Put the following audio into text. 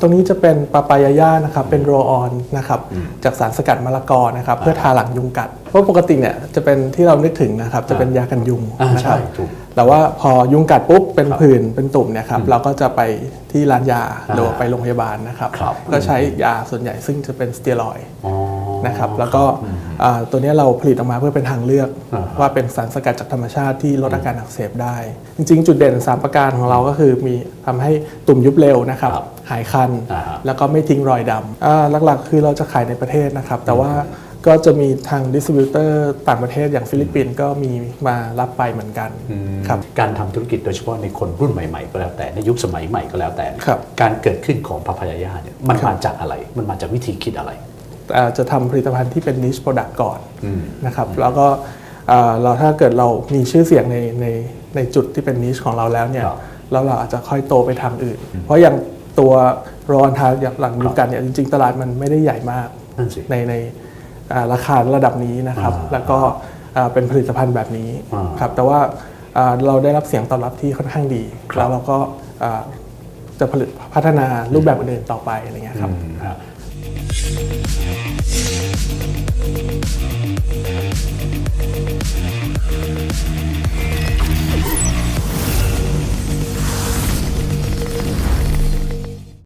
ตรงนี้จะเป็นปาปายาย่านะครับ เป็นโรลออนนะครับจากสารสกัดมะละกอนะครับเพื่อทาหลังยุงกัด เพราะปกติเนี่ยจะเป็นที่เรานึกถึงนะครับจะเป็นยากันยุงอ่านะใช่ครับถูกแต่ว่าพอยุงกัดปุ๊บเป็นผื่นเป็นตุ่มเนี่ยครับเราก็จะไปที่ร้านยาอ่าหรือว่าไปโรงพยาบาลนะครับครับก็ใช้ยาส่วนใหญ่ซึ่งจะเป็นสเตียรอยด์อ๋อนะครับแล้วก็อ่าตัวเนี้ยเราผลิตออกมาเพื่อเป็นทางเลือกอ่าว่าเป็นสารสกัดจากธรรมชาติที่ลดอาการอักเสบได้ จริง ๆ จุดเด่น 3 ประการของเราก็คือมีทำให้ตุ่มยุบเร็วนะครับครับ หายคันอ่าฮะแล้วก็ไม่ทิ้งรอยดำอ่าหลักๆ คือเราจะขายในประเทศนะครับ แต่ว่าก็จะมีทางดิสติบิวเตอร์ต่างประเทศอย่างฟิลิปปินส์ก็มีมารับไปเหมือนกันครับการทำธุรกิจโดยเฉพาะในคนรุ่นใหม่ๆ ก็แล้วแต่ในยุคสมัยใหม่ก็แล้วแต่ครับการเกิดขึ้นของพาพายาเนี่ยมันมาจากอะไร มันมาจากวิธีคิดอะไรอ่าจะทำผลิตภัณฑ์ที่เป็น niche product ก่อนนะครับแล้วก็อ่าเราถ้าเกิดเรามีชื่อเสียงในในในจุดที่เป็น niche ของเราแล้วเนี่ยครับแล้วเราอาจจะค่อยโตไปทางอื่น เพราะอย่าง ตัวโรอนทาอย่างหลังยุกันเนี่ยจริง ๆ ตลาดมันไม่ได้ใหญ่มากนั่นสิในในอ่าราคาระดับนี้นะครับอ่าแล้วก็อ่าเป็นผลิตภัณฑ์แบบนี้อ่าครับแต่ว่าอ่าเราได้รับเสียงตอบรับที่ค่อนข้างดีครับแล้วเราก็อ่าจะผลิตพัฒนารูปแบบอื่นๆต่อไปอะไรเงี้ยครับ